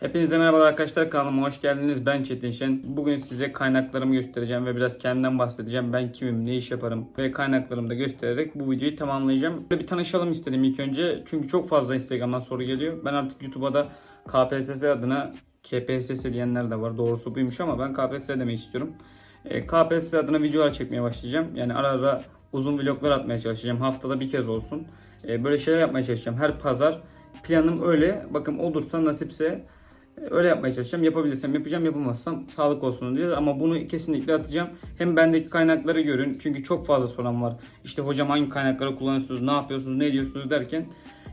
Hepinize merhabalar arkadaşlar kanalıma hoş geldiniz. Ben Çetin Şen. Bugün size kaynaklarımı göstereceğim ve biraz kendimden bahsedeceğim. Ben kimim, ne iş yaparım ve kaynaklarımı da göstererek bu videoyu tamamlayacağım. Bir tanışalım istedim ilk önce. Çünkü çok fazla Instagram'dan soru geliyor. Ben artık YouTube'a da KPSS adına KPSS diyenler de var. Doğrusu buymuş ama ben KPSS demeyi istiyorum. E, KPSS adına videolar çekmeye başlayacağım. Yani ara ara uzun vloglar atmaya çalışacağım. Haftada bir kez olsun. E, böyle şeyler yapmaya çalışacağım. Her pazar planım öyle. Bakın olursa nasipse Öyle yapmaya çalışacağım. Yapabilirsem yapacağım, yapamazsam sağlık olsun diye. Ama bunu kesinlikle atacağım. Hem bendeki kaynakları görün. Çünkü çok fazla soran var. İşte hocam hangi kaynakları kullanıyorsunuz, ne yapıyorsunuz, ne ediyorsunuz derken.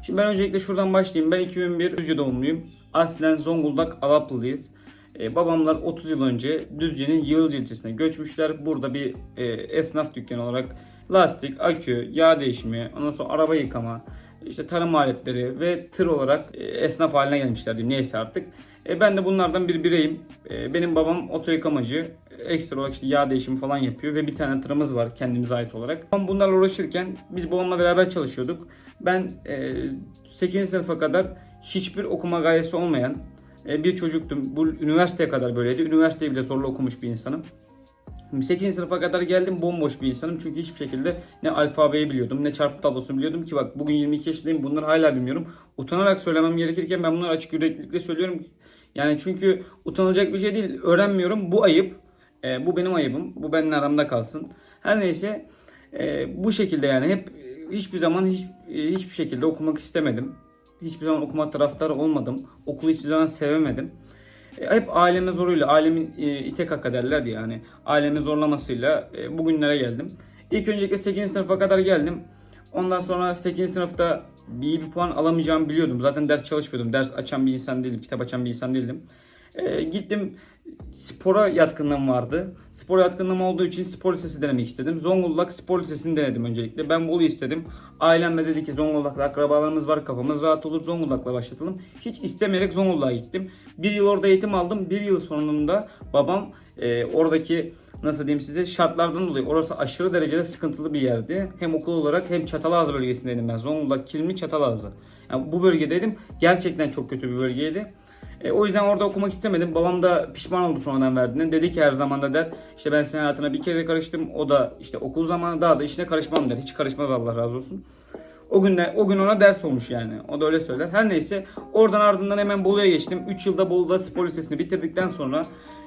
Şimdi ben öncelikle şuradan başlayayım. Ben 2001 Düzce doğumluyum. Aslen Zonguldak Alaplılıyız. Ee, babamlar 30 yıl önce Düzce'nin Yığılcı ilçesine göçmüşler. Burada bir e, esnaf dükkanı olarak lastik, akü, yağ değişimi, ondan sonra araba yıkama, işte tarım aletleri ve tır olarak e, esnaf haline gelmişler diyeyim neyse artık. E, ben de bunlardan bir bireyim. E, benim babam oto yıkamacı. Ekstra olarak işte yağ değişimi falan yapıyor ve bir tane tırımız var kendimize ait olarak. Babam bunlarla uğraşırken biz babamla beraber çalışıyorduk. Ben e, 8. sınıfa kadar hiçbir okuma gayesi olmayan e, bir çocuktum. Bu üniversiteye kadar böyleydi. Üniversiteyi bile zorla okumuş bir insanım. 8. sınıfa kadar geldim bomboş bir insanım çünkü hiçbir şekilde ne alfabeyi biliyordum ne çarpı tablosunu biliyordum ki bak bugün 22 yaşındayım bunları hala bilmiyorum. Utanarak söylemem gerekirken ben bunları açık yüreklilikle söylüyorum. Yani çünkü utanılacak bir şey değil öğrenmiyorum bu ayıp. E, bu benim ayıbım bu benimle aramda kalsın. Her neyse e, bu şekilde yani hep hiçbir zaman hiç, e, hiçbir şekilde okumak istemedim. Hiçbir zaman okuma taraftarı olmadım. Okulu hiçbir zaman sevemedim. E, hep aileme zoruyla, ailemin e, ite kaka derler ya yani. Aileme zorlamasıyla e, bugünlere geldim. İlk öncelikle 8. sınıfa kadar geldim. Ondan sonra 8. sınıfta iyi bir puan alamayacağımı biliyordum. Zaten ders çalışmıyordum. Ders açan bir insan değildim. Kitap açan bir insan değildim. E, gittim spora yatkınlığım vardı. Spor yatkınlığım olduğu için spor lisesi denemek istedim. Zonguldak Spor Lisesi'ni denedim öncelikle. Ben Bolu istedim. Ailem de dedi ki Zonguldak'ta akrabalarımız var kafamız rahat olur Zonguldak'la başlatalım. Hiç istemeyerek Zonguldak'a gittim. Bir yıl orada eğitim aldım. Bir yıl sonunda babam e, oradaki nasıl diyeyim size şartlardan dolayı orası aşırı derecede sıkıntılı bir yerdi. Hem okul olarak hem Çatalazı bölgesindeydim ben. Zonguldak, Kilimli, Çatalazı. Yani bu bölgedeydim. Gerçekten çok kötü bir bölgeydi. E, o yüzden orada okumak istemedim. Babam da pişman oldu sonradan verdiğinden. Dedi ki her zaman da der işte ben senin hayatına bir kere karıştım. O da işte okul zamanı daha da işine karışmam der. Hiç karışmaz Allah razı olsun. O gün de, o gün ona ders olmuş yani. O da öyle söyler. Her neyse oradan ardından hemen Bolu'ya geçtim. 3 yılda Bolu'da spor lisesini bitirdikten sonra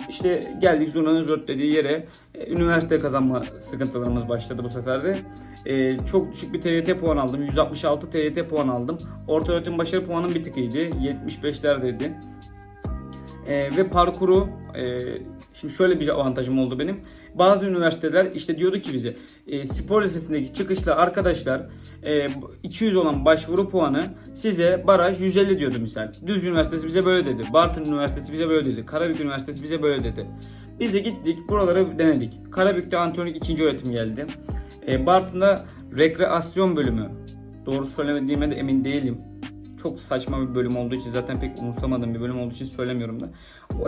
işte geldik Zurna'nın Zört dediği yere. E, üniversite kazanma sıkıntılarımız başladı bu sefer de. E, çok düşük bir TYT puan aldım. 166 TYT puan aldım. Orta öğretim başarı puanım bir tık iyiydi. 75'lerdeydi. E, ve parkuru e, şimdi şöyle bir avantajım oldu benim. Bazı üniversiteler işte diyordu ki bize e, spor lisesindeki çıkışta arkadaşlar e, 200 olan başvuru puanı size baraj 150 diyordu misal. Düz Üniversitesi bize böyle dedi. Bartın Üniversitesi bize böyle dedi. Karabük Üniversitesi bize böyle dedi. Biz de gittik buraları denedik. Karabük'te antrenörlük ikinci öğretim geldi. E, Bartın'da rekreasyon bölümü. Doğru söylemediğime de emin değilim çok saçma bir bölüm olduğu için zaten pek umursamadığım bir bölüm olduğu için söylemiyorum da.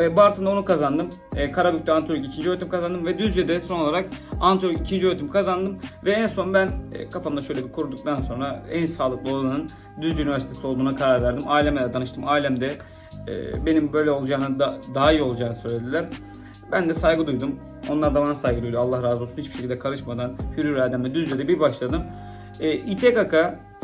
E, Bartın'da onu kazandım. E, Karabük'te antrenörlük ikinci öğretim kazandım ve Düzce'de son olarak antrenörlük ikinci öğretim kazandım ve en son ben e, kafamda şöyle bir kurduktan sonra en sağlıklı olanın Düzce Üniversitesi olduğuna karar verdim. Aileme de danıştım. Ailem de e, benim böyle olacağını da, daha iyi olacağını söylediler. Ben de saygı duydum. Onlar da bana saygı duydu. Allah razı olsun. Hiçbir şekilde karışmadan hür irademle Düzce'de bir başladım. E, İTKK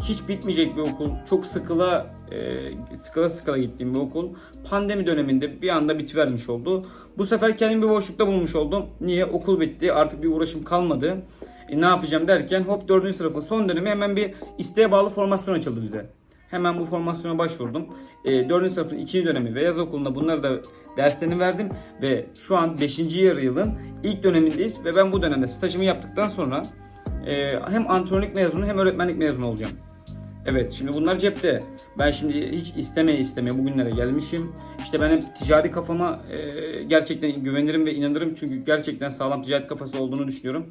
hiç bitmeyecek bir okul. Çok sıkıla e, sıkıla sıkıla gittiğim bir okul. Pandemi döneminde bir anda bitivermiş oldu. Bu sefer kendimi bir boşlukta bulmuş oldum. Niye? Okul bitti. Artık bir uğraşım kalmadı. E, ne yapacağım derken hop 4. sınıfın son dönemi hemen bir isteğe bağlı formasyon açıldı bize. Hemen bu formasyona başvurdum. E, 4. sınıfın 2. dönemi ve yaz okulunda bunları da derslerini verdim. Ve şu an 5. yarı yılın ilk dönemindeyiz. Ve ben bu dönemde stajımı yaptıktan sonra e, hem antrenörlük mezunu hem öğretmenlik mezunu olacağım. Evet şimdi bunlar cepte. Ben şimdi hiç istemeye istemeye bugünlere gelmişim. İşte ben hep ticari kafama e, gerçekten güvenirim ve inanırım. Çünkü gerçekten sağlam ticaret kafası olduğunu düşünüyorum.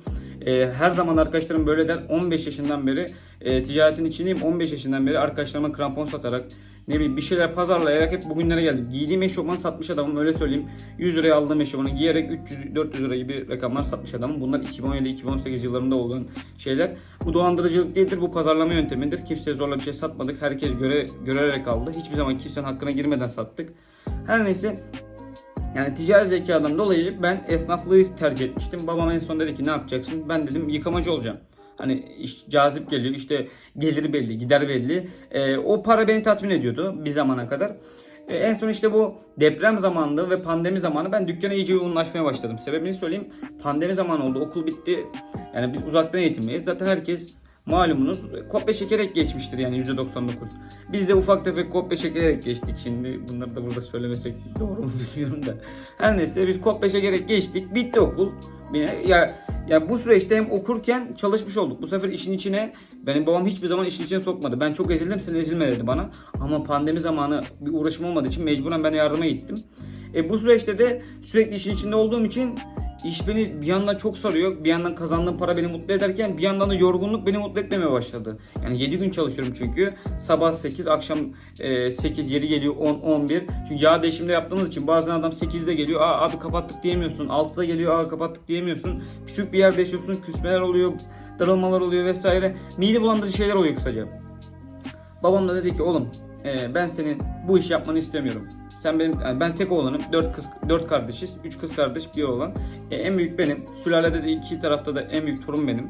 E, her zaman arkadaşlarım böyle der. 15 yaşından beri e, ticaretin içindeyim. 15 yaşından beri arkadaşlarıma krampon satarak ne bileyim bir şeyler pazarlayarak hep bugünlere geldim. Giydiğim eşofmanı satmış adamım öyle söyleyeyim. 100 liraya aldığım eşofmanı giyerek 300-400 lira gibi rakamlar satmış adamım. Bunlar 2017-2018 yıllarında olan şeyler. Bu dolandırıcılık değildir, bu pazarlama yöntemidir. Kimseye zorla bir şey satmadık. Herkes göre, görerek aldı. Hiçbir zaman kimsenin hakkına girmeden sattık. Her neyse yani ticari zekadan dolayı ben esnaflığı tercih etmiştim. Babam en son dedi ki ne yapacaksın? Ben dedim yıkamacı olacağım. Hani iş cazip geliyor işte gelir belli gider belli. Ee, o para beni tatmin ediyordu bir zamana kadar. Ee, en son işte bu deprem zamanında ve pandemi zamanı ben dükkana iyice yoğunlaşmaya başladım. Sebebini söyleyeyim. Pandemi zamanı oldu okul bitti. Yani biz uzaktan eğitimliyiz. Zaten herkes malumunuz kopya çekerek geçmiştir yani %99. Biz de ufak tefek kopya çekerek geçtik şimdi. Bunları da burada söylemesek doğru mu bilmiyorum da. Her neyse biz kopya çekerek geçtik. Bitti okul. Ya, ya bu süreçte hem okurken çalışmış olduk. Bu sefer işin içine benim babam hiçbir zaman işin içine sokmadı. Ben çok ezildim sen ezilme dedi bana. Ama pandemi zamanı bir uğraşım olmadığı için mecburen ben yardıma gittim. E bu süreçte de sürekli işin içinde olduğum için İş beni bir yandan çok sarıyor. Bir yandan kazandığım para beni mutlu ederken bir yandan da yorgunluk beni mutlu etmemeye başladı. Yani 7 gün çalışıyorum çünkü. Sabah 8, akşam e, 8, yeri geliyor 10, 11. Çünkü yağ değişimde yaptığımız için bazen adam 8'de geliyor. Aa abi kapattık diyemiyorsun. 6'da geliyor. Aa kapattık diyemiyorsun. Küçük bir yerde yaşıyorsun. Küsmeler oluyor. Darılmalar oluyor vesaire. Mide bulandırıcı şeyler oluyor kısaca. Babam da dedi ki oğlum e, ben senin bu işi yapmanı istemiyorum. Sen benim yani ben tek oğlanım. Dört kız dört kardeşiz. Üç kız kardeş, bir oğlan. E, en büyük benim. Sülalede de iki tarafta da en büyük torun benim.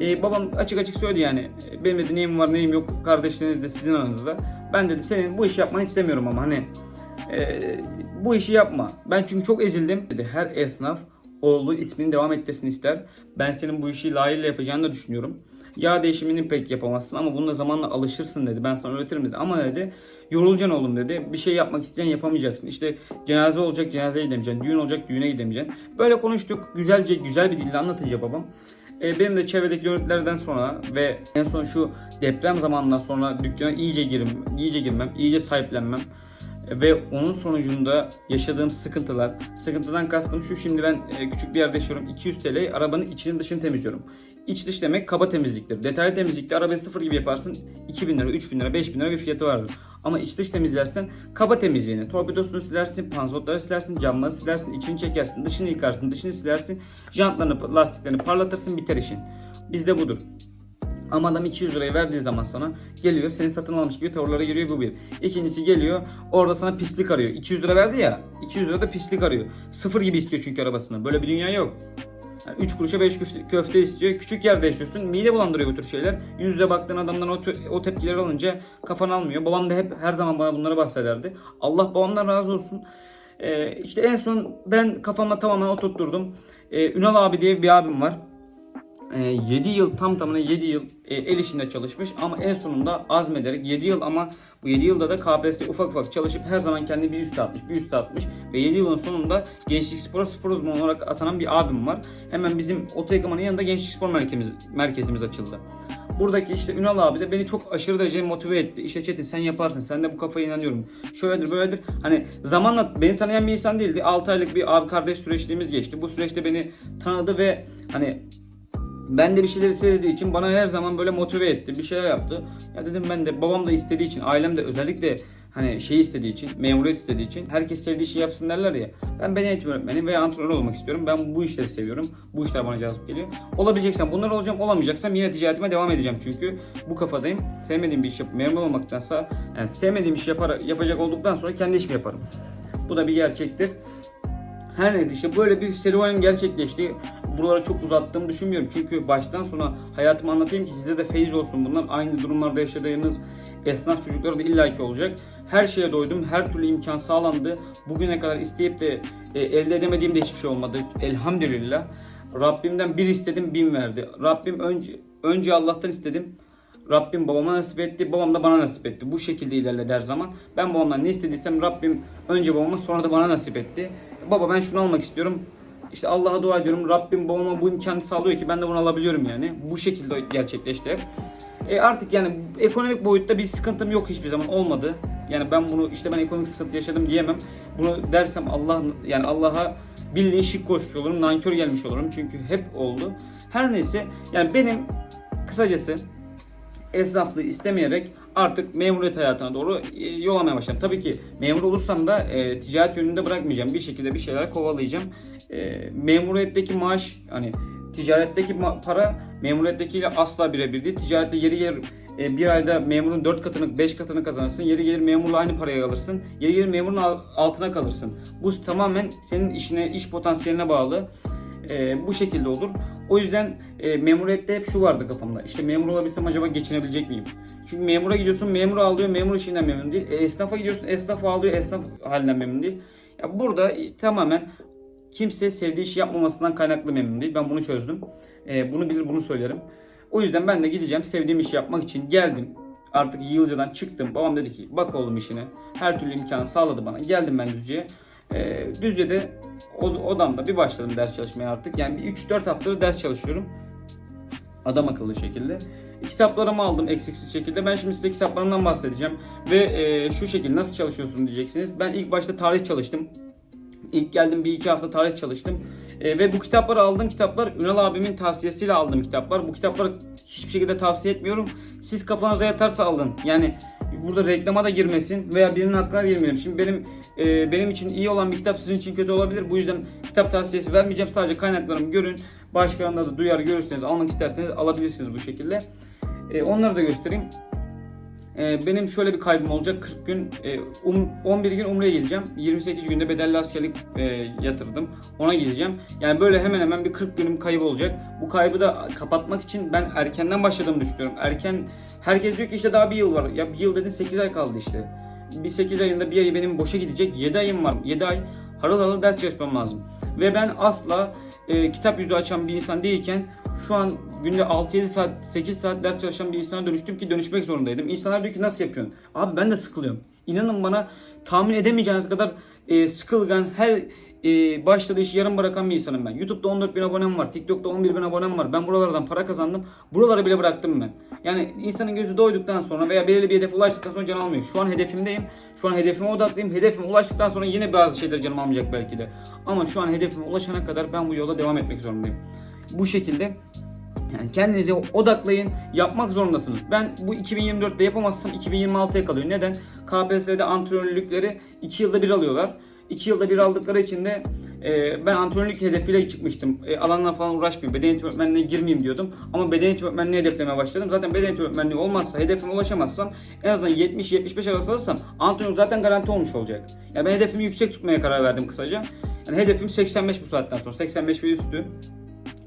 E, babam açık açık söyledi yani. e, Benim dedi neyim var neyim yok. Kardeşleriniz de sizin aranızda. Ben dedi senin bu işi yapmanı istemiyorum ama hani e, bu işi yapma. Ben çünkü çok ezildim dedi. Her esnaf oğlu ismini devam ettirsin ister. Ben senin bu işi layığıyla yapacağını da düşünüyorum. Yağ değişimini pek yapamazsın ama bununla zamanla alışırsın dedi. Ben sana öğretirim dedi. Ama dedi yorulacaksın oğlum dedi. Bir şey yapmak isteyen yapamayacaksın. İşte cenaze olacak cenazeye gidemeyeceksin. Düğün olacak düğüne gidemeyeceksin. Böyle konuştuk. Güzelce güzel bir dille anlatınca babam. E, benim de çevredeki yöneticilerden sonra ve en son şu deprem zamanından sonra dükkana iyice girim, iyice girmem, iyice sahiplenmem ve onun sonucunda yaşadığım sıkıntılar, sıkıntıdan kastım şu şimdi ben e, küçük bir yerde yaşıyorum 200 TL arabanın içini dışını temizliyorum. İç dış demek kaba temizliktir. Detaylı temizlikte arabayı sıfır gibi yaparsın 2000 lira, 3000 lira, 5000 lira bir fiyatı vardır. Ama iç dış temizlersen kaba temizliğini, torpidosunu silersin, panzotları silersin, camları silersin, içini çekersin, dışını yıkarsın, dışını silersin, jantlarını, lastiklerini parlatırsın biter işin. Bizde budur. Ama adam 200 lirayı verdiği zaman sana geliyor seni satın almış gibi tavırlara giriyor bu bir. İkincisi geliyor orada sana pislik arıyor. 200 lira verdi ya 200 lira da pislik arıyor. Sıfır gibi istiyor çünkü arabasını. Böyle bir dünya yok. Yani 3 kuruşa 5 köfte, istiyor. Küçük yerde yaşıyorsun. Mide bulandırıyor bu tür şeyler. Yüz baktığın adamdan o, o tepkileri alınca kafan almıyor. Babam da hep her zaman bana bunları bahsederdi. Allah babamdan razı olsun. Ee, işte en son ben kafama tamamen oturtturdum. Ee, Ünal abi diye bir abim var. 7 yıl tam tamına 7 yıl e, el işinde çalışmış ama en sonunda azmederek 7 yıl ama bu 7 yılda da KPSS ufak ufak çalışıp her zaman kendini bir üste atmış, bir üste atmış ve 7 yılın sonunda Gençlik Spor spor uzmanı olarak atanan bir abim var. Hemen bizim oto yıkamanın yanında Gençlik Spor merkezimiz, merkezimiz açıldı. Buradaki işte Ünal abi de beni çok aşırı derece motive etti. İşte Çetin sen yaparsın. Sen de bu kafaya inanıyorum. Şöyledir böyledir. Hani zamanla beni tanıyan bir insan değildi. 6 aylık bir abi kardeş süreçliğimiz geçti. Bu süreçte beni tanıdı ve hani ben de bir şeyleri sezdiği için bana her zaman böyle motive etti. Bir şeyler yaptı. Ya dedim ben de babam da istediği için, ailem de özellikle hani şey istediği için, memuriyet istediği için herkes sevdiği şeyi yapsın derler ya. Ben beden eğitim öğretmeni ve antrenör olmak istiyorum. Ben bu işleri seviyorum. Bu işler bana cazip geliyor. Olabileceksem bunlar olacağım, olamayacaksam yine ticaretime devam edeceğim çünkü bu kafadayım. Sevmediğim bir iş yapıp memur olmaktansa yani sevmediğim iş yapar, yapacak olduktan sonra kendi işimi yaparım. Bu da bir gerçektir. Her neyse işte böyle bir serüvenim gerçekleşti. Buraları çok uzattığımı düşünmüyorum. Çünkü baştan sona hayatımı anlatayım ki size de feyiz olsun bunlar. Aynı durumlarda yaşadığınız esnaf çocukları da illaki olacak. Her şeye doydum. Her türlü imkan sağlandı. Bugüne kadar isteyip de e, elde edemediğim de hiçbir şey olmadı. Elhamdülillah. Rabbimden bir istedim bin verdi. Rabbim önce önce Allah'tan istedim. Rabbim babama nasip etti, babam da bana nasip etti. Bu şekilde ilerledi her zaman. Ben babamdan ne istediysem Rabbim önce babama sonra da bana nasip etti. Baba ben şunu almak istiyorum. İşte Allah'a dua ediyorum. Rabbim babama bu imkanı sağlıyor ki ben de bunu alabiliyorum yani. Bu şekilde gerçekleşti. E artık yani ekonomik boyutta bir sıkıntım yok hiçbir zaman olmadı. Yani ben bunu işte ben ekonomik sıkıntı yaşadım diyemem. Bunu dersem Allah yani Allah'a bildiğin şık koşmuş olurum, nankör gelmiş olurum. Çünkü hep oldu. Her neyse yani benim kısacası esnaflığı istemeyerek artık memuriyet hayatına doğru e, yol almaya başladım. Tabii ki memur olursam da e, ticaret yönünde bırakmayacağım. Bir şekilde bir şeyler kovalayacağım. E, memuriyetteki maaş hani ticaretteki para memuriyettekiyle asla birebir değil. Ticarette yeri gelir e, bir ayda memurun 4 katını 5 katını kazanırsın. Yeri gelir memurla aynı parayı alırsın. Yeri gelir memurun al- altına kalırsın. Bu tamamen senin işine, iş potansiyeline bağlı. E, bu şekilde olur. O yüzden e, memuriyette hep şu vardı kafamda. İşte memur olabilsem acaba geçinebilecek miyim? Çünkü memura gidiyorsun, memur ağlıyor, memur işinden memnun değil. E, esnafa gidiyorsun, esnaf ağlıyor, esnaf halinden memnun değil. Ya burada tamamen kimse sevdiği işi yapmamasından kaynaklı memnun değil. Ben bunu çözdüm. E, bunu bilir, bunu söylerim. O yüzden ben de gideceğim, sevdiğim işi yapmak için geldim. Artık Yılca'dan çıktım. Babam dedi ki bak oğlum işine. Her türlü imkanı sağladı bana. Geldim ben Düzce'ye. E, Düzce'de od- odamda bir başladım ders çalışmaya artık. Yani bir 3-4 haftadır ders çalışıyorum. Adam akıllı şekilde. E, Kitaplarımı aldım eksiksiz şekilde. Ben şimdi size kitaplarımdan bahsedeceğim. Ve e, şu şekilde nasıl çalışıyorsun diyeceksiniz. Ben ilk başta tarih çalıştım. İlk geldim bir iki hafta tarih çalıştım. E, ve bu kitapları aldığım kitaplar Ünal abimin tavsiyesiyle aldığım kitaplar. Bu kitapları hiçbir şekilde tavsiye etmiyorum. Siz kafanıza yatarsa alın. Yani burada reklama da girmesin veya birinin hakkına girmeyelim. Şimdi benim e, benim için iyi olan bir kitap sizin için kötü olabilir. Bu yüzden kitap tavsiyesi vermeyeceğim. Sadece kaynaklarımı görün. Başkalarında da duyar görürseniz almak isterseniz alabilirsiniz bu şekilde. E, onları da göstereyim. E, benim şöyle bir kaybım olacak. 40 gün, e, um, 11 gün Umre'ye gideceğim. 28 günde bedelli askerlik e, yatırdım. Ona gideceğim. Yani böyle hemen hemen bir 40 günüm kaybı olacak. Bu kaybı da kapatmak için ben erkenden başladığımı düşünüyorum. Erken, herkes diyor ki işte daha bir yıl var. Ya bir yıl dedin 8 ay kaldı işte. Bir 8 ayında bir ayı benim boşa gidecek. 7 ayım var. 7 ay harıl harıl ders çalışmam lazım. Ve ben asla e, kitap yüzü açan bir insan değilken şu an günde 6-7 saat 8 saat ders çalışan bir insana dönüştüm ki dönüşmek zorundaydım. İnsanlar diyor ki nasıl yapıyorsun? Abi ben de sıkılıyorum. İnanın bana tahmin edemeyeceğiniz kadar e, sıkılgan her e, başladığı işi yarım bırakan bir insanım ben. YouTube'da 14 bin abonem var. TikTok'ta 11 bin abonem var. Ben buralardan para kazandım. Buraları bile bıraktım ben. Yani insanın gözü doyduktan sonra veya belirli bir hedefe ulaştıktan sonra can almıyor. Şu an hedefimdeyim. Şu an hedefime odaklıyım. Hedefime ulaştıktan sonra yine bazı şeyler canım almayacak belki de. Ama şu an hedefime ulaşana kadar ben bu yola devam etmek zorundayım. Bu şekilde yani kendinize odaklayın, yapmak zorundasınız. Ben bu 2024'te yapamazsam 2026'ya kalıyor. Neden? KPSS'de antrenörlükleri 2 yılda bir alıyorlar. 2 yılda bir aldıkları için de e, ben antrenörlük hedefiyle çıkmıştım. E, alanla falan uğraşmayayım, beden eğitimi öğretmenliğine girmeyeyim diyordum. Ama beden eğitimi öğretmenliği hedeflemeye başladım. Zaten beden eğitimi öğretmenliği olmazsa, hedefime ulaşamazsam en azından 70-75 arası alırsam antrenör zaten garanti olmuş olacak. Yani ben hedefimi yüksek tutmaya karar verdim kısaca. Yani hedefim 85 bu saatten sonra. 85 ve üstü.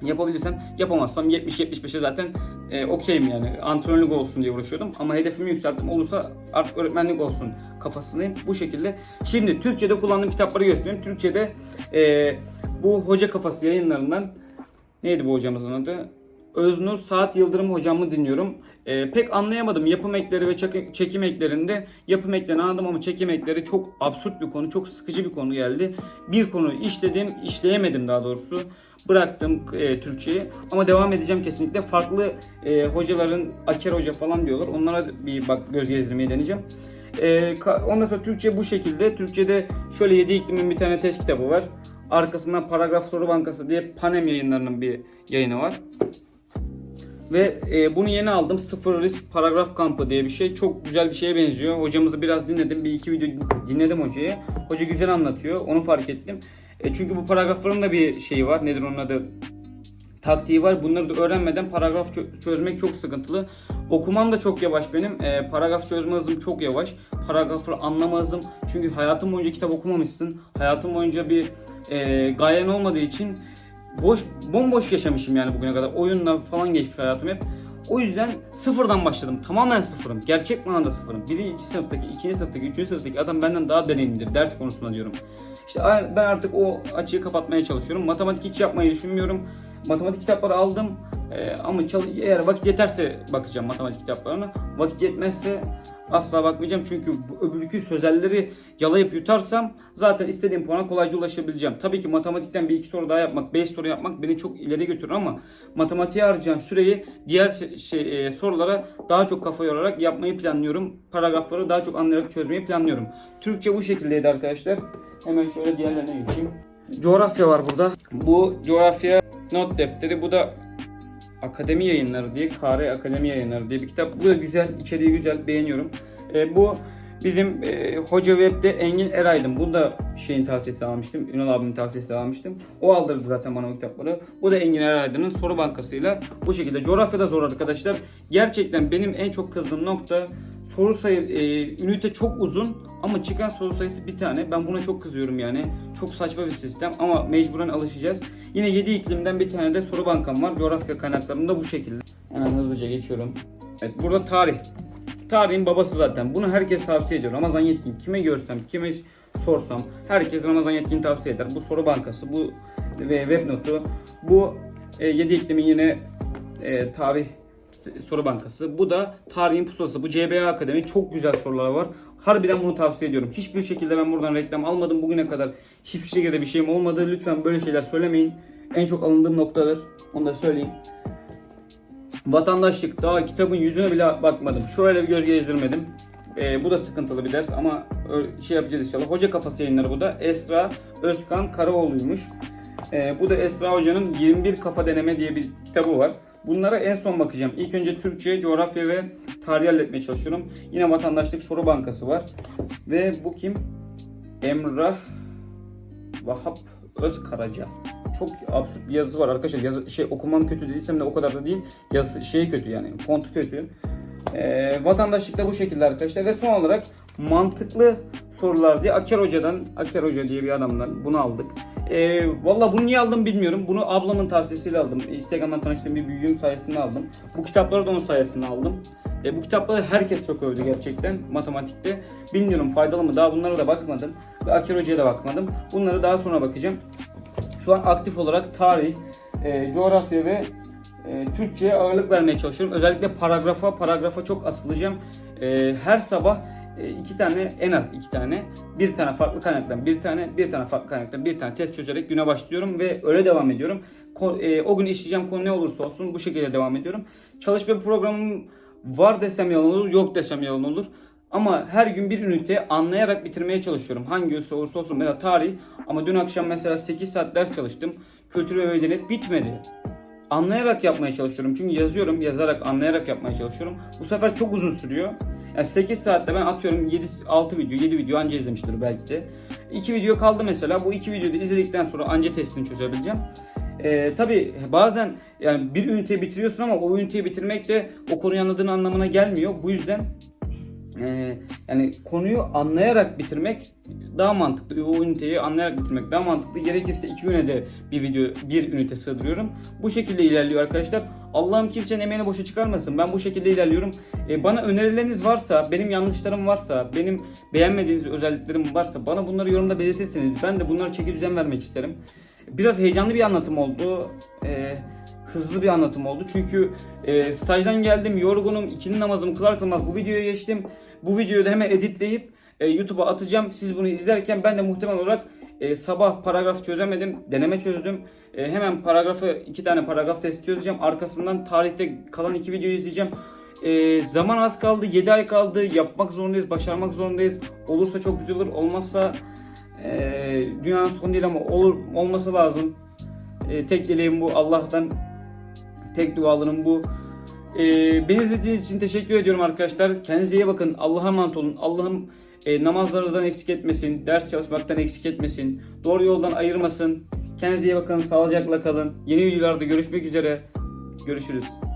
Yapabilirsem yapamazsam 70-75'e zaten e, okeyim yani antrenörlük olsun diye uğraşıyordum ama hedefimi yükselttim olursa artık öğretmenlik olsun kafasındayım bu şekilde. Şimdi Türkçe'de kullandığım kitapları göstereyim. Türkçe'de e, bu hoca kafası yayınlarından neydi bu hocamızın adı? Öznur Saat Yıldırım hocamı dinliyorum. E, pek anlayamadım yapım ekleri ve çekim, eklerinde. Yapım eklerini anladım ama çekim ekleri çok absürt bir konu, çok sıkıcı bir konu geldi. Bir konu işledim, işleyemedim daha doğrusu. Bıraktım e, Türkçeyi ama devam edeceğim kesinlikle. Farklı e, hocaların, Aker Hoca falan diyorlar. Onlara bir bak göz gezdirmeyi deneyeceğim. E, ondan sonra Türkçe bu şekilde. Türkçe'de şöyle 7 iklimin bir tane test kitabı var. Arkasından Paragraf Soru Bankası diye Panem yayınlarının bir yayını var. Ve e, bunu yeni aldım. Sıfır risk paragraf kampı diye bir şey. Çok güzel bir şeye benziyor. Hocamızı biraz dinledim. Bir iki video dinledim hocayı. Hoca güzel anlatıyor. Onu fark ettim. E, çünkü bu paragrafların da bir şeyi var. Nedir onun adı? Taktiği var. Bunları da öğrenmeden paragraf çö- çözmek çok sıkıntılı. Okumam da çok yavaş benim. E, paragraf çözme hızım çok yavaş. Paragrafları anlama hızım. Çünkü hayatım boyunca kitap okumamışsın. Hayatım boyunca bir e, gayen olmadığı için boş bomboş yaşamışım yani bugüne kadar. Oyunla falan geçmiş hayatım hep. O yüzden sıfırdan başladım. Tamamen sıfırım. Gerçek manada sıfırım. Birinci sınıftaki, ikinci sınıftaki, üçüncü sınıftaki adam benden daha deneyimlidir ders konusunda diyorum. İşte ben artık o açığı kapatmaya çalışıyorum. Matematik hiç yapmayı düşünmüyorum. Matematik kitapları aldım. Ee, ama çal- eğer vakit yeterse bakacağım matematik kitaplarına. Vakit yetmezse asla bakmayacağım. Çünkü öbürkü sözelleri yalayıp yutarsam zaten istediğim puana kolayca ulaşabileceğim. Tabii ki matematikten bir iki soru daha yapmak, 5 soru yapmak beni çok ileri götürür ama matematiğe harcayacağım süreyi diğer şey, şey, e, sorulara daha çok kafa yorarak yapmayı planlıyorum. Paragrafları daha çok anlayarak çözmeyi planlıyorum. Türkçe bu şekildeydi arkadaşlar. Hemen şöyle diğerlerine geçeyim. Coğrafya var burada. Bu coğrafya not defteri. Bu da Akademi Yayınları diye, KR Akademi Yayınları diye bir kitap. Bu da güzel, içeriği güzel, beğeniyorum. E, bu bizim e, Hoca Web'de Engin Eraydın. Bu da şeyin tavsiyesi almıştım. Ünal abinin tavsiyesi almıştım. O aldırdı zaten bana o kitapları. Bu da Engin Eraydın'ın soru bankasıyla bu şekilde. Coğrafyada zor arkadaşlar. Gerçekten benim en çok kızdığım nokta soru sayı, e, ünite çok uzun ama çıkan soru sayısı bir tane. Ben buna çok kızıyorum yani. Çok saçma bir sistem ama mecburen alışacağız. Yine 7 iklimden bir tane de soru bankam var. Coğrafya kaynaklarında bu şekilde. Hemen hızlıca geçiyorum. Evet burada tarih. Tarihin babası zaten. Bunu herkes tavsiye ediyor. Ramazan Yetkin. Kime görsem, kime sorsam herkes Ramazan Yetkin tavsiye eder. Bu soru bankası, bu ve web notu. Bu e, 7 iklimin yine e, tarih soru bankası. Bu da tarihin pusulası. Bu CBA Akademi çok güzel sorular var. Harbiden bunu tavsiye ediyorum. Hiçbir şekilde ben buradan reklam almadım bugüne kadar. Hiçbir şekilde bir şeyim olmadı. Lütfen böyle şeyler söylemeyin. En çok alındığım noktadır. Onu da söyleyeyim. Vatandaşlık daha kitabın yüzüne bile bakmadım. Şöyle bir göz gezdirmedim. Ee, bu da sıkıntılı bir ders ama şey yapacağız inşallah. Hoca kafası yayınları bu da. Esra Özkan Karaoğlu'ymuş. Ee, bu da Esra Hoca'nın 21 Kafa Deneme diye bir kitabı var. Bunlara en son bakacağım. İlk önce Türkçe, coğrafya ve tarih halletmeye çalışıyorum. Yine vatandaşlık soru bankası var. Ve bu kim? Emrah Vahap Özkaraca. Çok absürt bir yazısı var arkadaşlar. Yazı, şey okumam kötü değilsem de o kadar da değil. Yazı şey kötü yani. Fontu kötü. Ee, vatandaşlık da bu şekilde arkadaşlar. Ve son olarak mantıklı sorular diye Aker Hoca'dan, Aker Hoca diye bir adamdan bunu aldık. Ee, Valla bunu niye aldım bilmiyorum. Bunu ablamın tavsiyesiyle aldım. Instagram'dan tanıştığım bir büyüğüm sayesinde aldım. Bu kitapları da onun sayesinde aldım. E, bu kitapları herkes çok övdü gerçekten matematikte. Bilmiyorum faydalı mı daha bunlara da bakmadım. Ve Aker Hoca'ya da bakmadım. Bunları daha sonra bakacağım. Şu an aktif olarak tarih, e, coğrafya ve e, Türkçe'ye ağırlık vermeye çalışıyorum. Özellikle paragrafa, paragrafa çok asılacağım. E, her sabah e, iki tane, en az iki tane, bir tane farklı kaynaktan, bir tane, bir tane farklı kaynaktan, bir tane test çözerek güne başlıyorum ve öyle devam ediyorum. E, o gün işleyeceğim konu ne olursa olsun bu şekilde devam ediyorum. Çalışma programım var desem yalan olur, yok desem yalan olur. Ama her gün bir ünite anlayarak bitirmeye çalışıyorum. Hangi ünite olursa olsun. Mesela tarih. Ama dün akşam mesela 8 saat ders çalıştım. Kültür ve medeniyet bitmedi. Anlayarak yapmaya çalışıyorum. Çünkü yazıyorum, yazarak, anlayarak yapmaya çalışıyorum. Bu sefer çok uzun sürüyor. Yani 8 saatte ben atıyorum 7 6 video, 7 video anca izlemiştir belki de. 2 video kaldı mesela. Bu 2 videoyu izledikten sonra anca testini çözebileceğim. Ee, tabii bazen yani bir üniteyi bitiriyorsun ama o üniteyi bitirmek de o konuyu anladığın anlamına gelmiyor. Bu yüzden ee, yani konuyu anlayarak bitirmek daha mantıklı. O üniteyi anlayarak bitirmek daha mantıklı. Gerekirse iki güne de bir video, bir ünite sığdırıyorum. Bu şekilde ilerliyor arkadaşlar. Allah'ım kimsenin emeğini boşa çıkarmasın. Ben bu şekilde ilerliyorum. Ee, bana önerileriniz varsa, benim yanlışlarım varsa, benim beğenmediğiniz özelliklerim varsa bana bunları yorumda belirtirseniz ben de bunları çeki düzen vermek isterim. Biraz heyecanlı bir anlatım oldu. Ee, hızlı bir anlatım oldu. Çünkü e, stajdan geldim, yorgunum, ikindi namazımı kılar kılmaz bu videoya geçtim. Bu videoyu da hemen editleyip e, YouTube'a atacağım. Siz bunu izlerken ben de muhtemel olarak e, sabah paragraf çözemedim, deneme çözdüm. E, hemen paragrafı, iki tane paragraf testi çözeceğim. Arkasından tarihte kalan iki videoyu izleyeceğim. E, zaman az kaldı, 7 ay kaldı. Yapmak zorundayız, başarmak zorundayız. Olursa çok güzel olur, olmazsa e, dünyanın sonu değil ama olur olması lazım. E, tek dileğim bu. Allah'tan tek dualarım bu. Ee, beni izlediğiniz için teşekkür ediyorum arkadaşlar. Kendinize iyi bakın. Allah'a emanet olun. Allah'ım e, namazlarınızdan eksik etmesin. Ders çalışmaktan eksik etmesin. Doğru yoldan ayırmasın. Kendinize iyi bakın. Sağlıcakla kalın. Yeni videolarda görüşmek üzere. Görüşürüz.